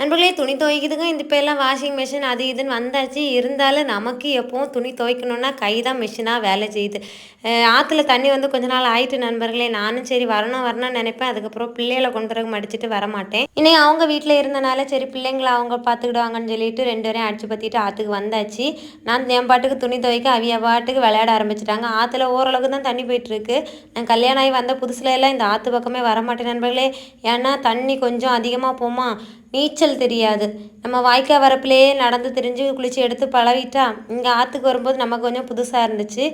நண்பர்களே துணி துவைக்குதுங்க இந்த இப்போ எல்லாம் வாஷிங் மிஷின் அது இதுன்னு வந்தாச்சு. இருந்தாலும் நமக்கு எப்போவும் துணி துவைக்கணுன்னா கை தான் மிஷினாக வேலை செய்யுது. ஆற்றுல தண்ணி வந்து கொஞ்ச நாள் ஆயிட்டு நண்பர்களே நானும் சரி வரணும் வரணும்னு நினைப்பேன். அதுக்கப்புறம் பிள்ளைகளை கொண்டு பிறகு மடிச்சுட்டு வர மாட்டேன் இன்னைக்கு அவங்க வீட்டில் இருந்தனால சரி பிள்ளைங்களை அவங்க பார்த்துக்கிடுவாங்கன்னு சொல்லிட்டு ரெண்டு பேரையும் அடிச்சு பற்றிட்டு ஆற்றுக்கு வந்தாச்சு. நான் என் பாட்டுக்கு துணி துவைக்க அவிய பாட்டுக்கு விளையாட ஆரம்பிச்சிட்டாங்க. ஆற்றுல ஓரளவுக்கு தான் தண்ணி போயிட்டுருக்கு. நான் கல்யாணம் ஆகி வந்த புதுசுல எல்லாம் இந்த ஆற்று பக்கமே வரமாட்டேன் நண்பர்களே. ஏன்னா தண்ணி கொஞ்சம் அதிகமாக போமா. நீச்சல் தெரியாது. நம்ம வாய்க்கா வரப்புலேயே நடந்து திரிஞ்சு குளிச்சு எடுத்து பழகிட்டா இங்கே ஆற்றுக்கு வரும்போது நமக்கு கொஞ்சம் புதுசாக இருந்துச்சு.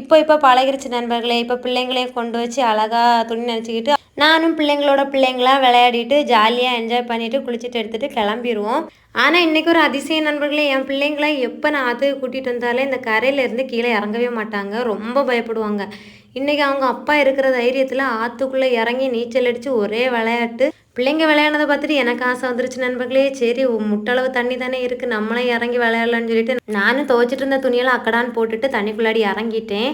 இப்போ இப்போ பழகிருச்சு நண்பர்களே. இப்போ பிள்ளைங்களையும் கொண்டு வச்சு அழகாக துணி நினச்சிக்கிட்டு நானும் பிள்ளைங்களோட பிள்ளைங்களா விளையாடிட்டு ஜாலியாக என்ஜாய் பண்ணிட்டு குளிச்சுட்டு எடுத்துகிட்டு கிளம்பிடுவோம் ஆனால் இன்றைக்கி ஒரு அதிசய நண்பர்களே என் பிள்ளைங்களாம் எப்போ நான் ஆற்றுக்கு கூட்டிகிட்டு வந்தாலே இந்த கரையிலேருந்து கீழே இறங்கவே மாட்டாங்க. ரொம்ப பயப்படுவாங்க. இன்றைக்கி அவங்க அப்பா இருக்கிற தைரியத்தில் ஆற்றுக்குள்ளே இறங்கி நீச்சல் அடித்து ஒரே விளையாட்டு பிள்ளைங்க விளையாடுறதை பார்த்துட்டு எனக்கு ஆசை வந்துருச்சு நண்பர்களே. சரி முட்டளவு தண்ணி தானே இருக்குது நம்மளே இறங்கி விளையாடலான்னு சொல்லிட்டு நானும் துவைச்சிட்டு இருந்த துணியெல்லாம் அக்கடான்னு போட்டுட்டு தண்ணிக்குள்ளாடி இறங்கிட்டேன்.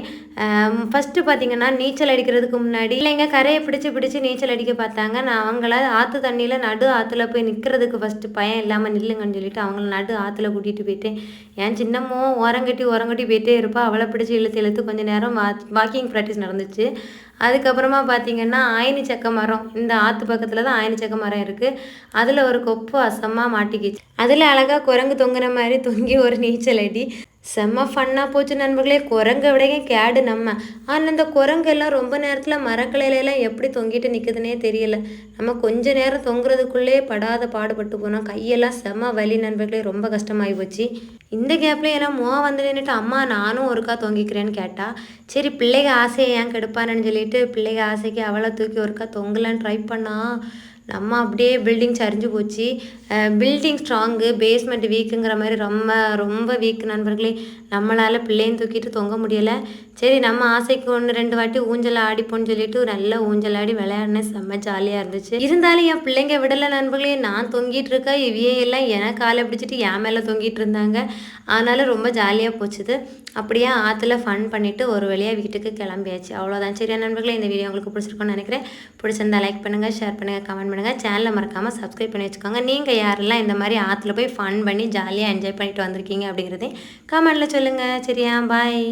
ஃபஸ்ட்டு பார்த்தீங்கன்னா நீச்சல் அடிக்கிறதுக்கு முன்னாடி இல்லைங்க கரையை பிடிச்சி பிடிச்சி நீச்சல் அடிக்க பார்த்தாங்க. நான் அவங்கள ஆற்று தண்ணியில் நடு ஆற்றுல போய் நிற்கிறதுக்கு ஃபஸ்ட்டு பயம் இல்லாமல் நில்லுங்கன்னு சொல்லிட்டு அவங்கள நடு ஆற்றுல கூட்டிகிட்டு போயிட்டேன். என் சின்னம்மோ ஓரங்கட்டி ஓரங்கட்டி போயிட்டே இருப்பா. அவளை பிடிச்சி இழுத்து இழுத்து கொஞ்சம் நேரம் வாக்கிங் ப்ராக்டிஸ் நடந்துச்சு. அதுக்கப்புறமா பார்த்தீங்கன்னா ஆயினி சக்க மரம். இந்த ஆற்று பக்கத்தில் தான் ஆயினி மரம் இருக்குது அதில் ஒரு கொப்பு அசமாக மாட்டிக்கிச்சு. அதில் அழகாக குரங்கு தொங்குற மாதிரி தொங்கி ஒரு நீச்சல் அடி. செம்ம ஃபன்னாக போச்சு நண்பர்களே. குரங்கை விடங்க கேடு நம்ம. ஆனால் இந்த குரங்கெல்லாம் ரொம்ப நேரத்தில் மரக்கிளையில எல்லாம் எப்படி தொங்கிட்டு நிற்குதுன்னே தெரியல. நம்ம கொஞ்ச நேரம் தொங்குறதுக்குள்ளே படாத பாடுபட்டு போனோம். கையெல்லாம் செம்ம வலி நண்பர்களே. ரொம்ப கஷ்டமாகி போச்சு. இந்த கேப்ல எல்லாம் மோ வந்து நின்றுட்டு அம்மா நானும் ஒருக்கா தொங்கிக்கிறேன்னு கேட்டா சரி பிள்ளைக ஆசையை ஏன் கெடுப்பானு சொல்லிட்டு பிள்ளைக ஆசைக்கு அவளை தூக்கி ஒருக்கா தொங்கலான்னு ட்ரை பண்ணா நம்ம அப்படியே பில்டிங் சரிஞ்சு போச்சு. பில்டிங் ஸ்ட்ராங்கு பேஸ்மெண்ட் வீக்குங்கிற மாதிரி ரொம்ப ரொம்ப வீக் நண்பர்களே. நம்மளால் பிள்ளையும் தூக்கிட்டு தொங்க முடியலை. சரி நம்ம ஆசைக்கு ஒன்று ரெண்டு வாட்டி ஊஞ்சல் ஆடிப்போன்னு சொல்லிட்டு நல்லா ஊஞ்சல் ஆடி விளையாடினேன் செம்ம ஜாலியாக இருந்துச்சு. இருந்தாலும் என் பிள்ளைங்க விடலை நண்பர்களே. நான் தொங்கிட்டு இருக்கேன் இவையே எல்லாம் எனக்கு காலை பிடிச்சிட்டு என் மேலே தொங்கிட்டு இருந்தாங்க. ஆனாலும் ரொம்ப ஜாலியாக போச்சுது. அப்படியே ஆற்றுல ஃபன் பண்ணிவிட்டு ஒரு வழியாக வீட்டுக்கு கிளம்பியாச்சு. அவ்வளோதான் சரியா நண்பர்களே? இந்த வீடியோ உங்களுக்கு பிடிச்சிருக்கோன்னு நினைக்கிறேன். பிடிச்சிருந்தா லைக் பண்ணுங்கள் ஷேர் பண்ணுங்கள் கமெண்ட் பண்ணுங்கள் சேனலை மறக்காமல் சப்ஸ்கிரைப் பண்ணி வச்சுக்கோங்க. நீங்கள் யாரெல்லாம் இந்த மாதிரி ஆற்றுல போய் ஃபன் பண்ணி ஜாலியாக என்ஜாய் பண்ணிட்டு வந்திருக்கீங்க அப்படிங்கிறதே கமெண்டில் சொல்லுங்கள் சரியா? பாய்